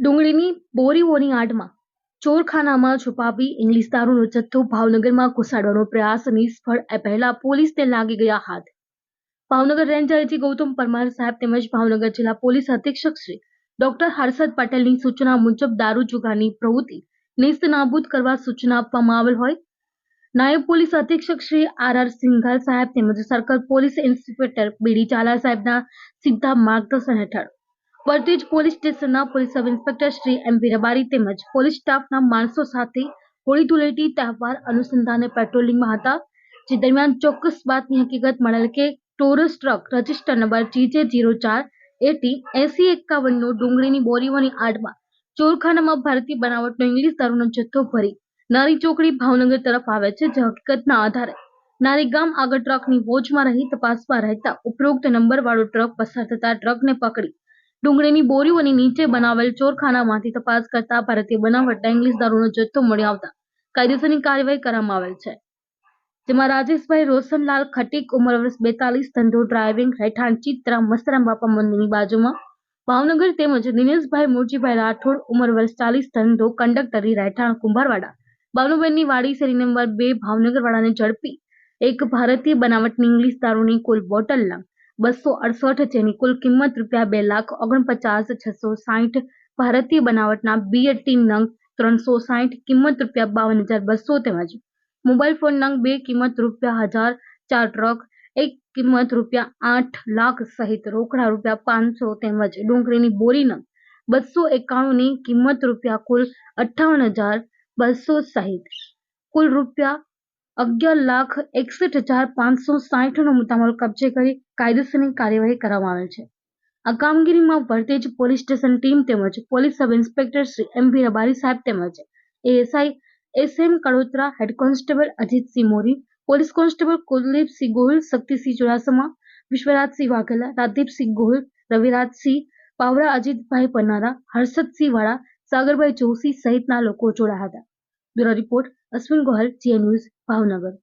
ડુંગળીની બોરીઓની આડમાં ચોરખાનામાં છુપાવી ઇંગ્લિશ દારૂનો જથ્થો ભાવનગરમાં ઘુસાડવાનો પ્રયાસ નિષ્ફળ એ પહેલા પોલીસને લાગી ગયા હાથ. ભાવનગર રેન્જ ગૌતમ પરમાર સાહેબ તેમજ ભાવનગર જિલ્લા પોલીસ અધિક્ષક શ્રી ડોક્ટર હર્ષદ પટેલની સૂચના મુજબ દારૂ જુગારની પ્રવૃત્તિ નિસ્ત નાબૂદ કરવા સૂચના આપવામાં આવેલ હોય. નાયબ પોલીસ અધિક્ષક શ્રી આર આર સિંઘાલ સાહેબ તેમજ circle police inspector B D Chala સાહેબના સીધા માર્ગદર્શન હેઠળ વર્તેજ પોલીસ સ્ટેશનના police sub inspector Shri M Rabari તેમજ પોલીસ સ્ટાફના માણસો સાથે હોળી ધૂળેટી તહેવાર અનુસંધાને પેટ્રોલિંગમાં હતા, જે દરમિયાન ચોક્કસ બાતમી હકીકત મળેલ કે Taurus truck register number GJ zero ચાર એટી એસી એકાવનનો ડુંગળીની બોરીઓની આડમાં ચોરખાનામાં ભારતીય બનાવટનો ઇંગ્લિશ દારૂનો જથ્થો ભરી નારી ચોકડી ભાવનગર તરફ આવે છે, જે હકીકતના આધારે નારી ગામ આગળ ટ્રકની વોચમાં રહી તપાસમાં રહેતા ઉપરોક્ત નંબરવાળો ટ્રક પસાર થતા ટ્રકને પકડી ડુંગળીની બોરીઓની નીચે બનાવેલ ચોરખાનામાંથી તપાસ કરતા ભારતીય બનાવટના ઇંગ્લિશ દારૂનો જથ્થો મળી આવતા કાયદેસરની કાર્યવાહી કરવામાં આવેલ છે. જેમાં રાજેશભાઈ રોશનલાલ ખટીક ઉંમર વર્ષ બેતાલીસ, ધંધો, ડ્રાઇવિંગ રહેઠાણ ચિત્રા, મસ્તરામ બાપા મંદિરની બાજુમાં, ભાવનગર તેમજ દિનેશભાઈ મુરજીભાઈ રાઠોડ ઉંમર વર્ષ ચાલીસ, ધંધો, કંડક્ટરી રહેઠાણ કુંભારવાડા બાનુબેનની વાડી શેરી નંબર બે ભાવનગર વાળાને ઝડપી, એક ભારતીય બનાવટની ઇંગ્લિશ દારૂની કુલ બોટલના બસો અડસઠ જેની કુલ કિંમત રૂપિયા બે લાખ ઓગણપચાસ છસો સાહીઠ ભારતીય બનાવટના બી એટી નંગ ત્રણસો સાહીઠ કિંમત રૂપિયા બાવન હજાર બસો તેમજ મોબાઈલ ફોન નંગ બે કિંમત રૂપિયા હજાર ચાર ટ્રક એક કિંમત રૂપિયા આઠ લાખ સહિત રોકડા રૂપિયા પાંચસો તેમજ ડુંગળીની બોરી નંગ બસો એકાણુંની કિંમત રૂપિયા કુલ અઠ્ઠાવન હજાર બસો સહિત કુલ રૂપિયા અગિયાર લાખ એકસઠ હજાર પાંચસો સાહીઠનો મુદ્દામાલ કબજે કરી કાયદેસરની કાર્યવાહી કરવામાં આવેલ છે. આ કામગીરીમાં વર્તેજ પોલીસ સ્ટેશન ટીમ તેમજ police sub inspector Shri M B Rabari સાહેબ તેમજ ASI S Kadotra head constable Ajitsinh Mori, police constable Kuldipsinh Gohil, Shaktisinh Chudasama Vishwarajsinh Vaghela Rajdipsinh Gohil Ravirajsinh Pavra, Ajitbhai Pannara Harshadsinh Vala, Sagarbhai Joshi સહિતના લોકો જોડાયા હતા. Bureau report Ashwin ગોહલ જીએ news, Bhavnagar.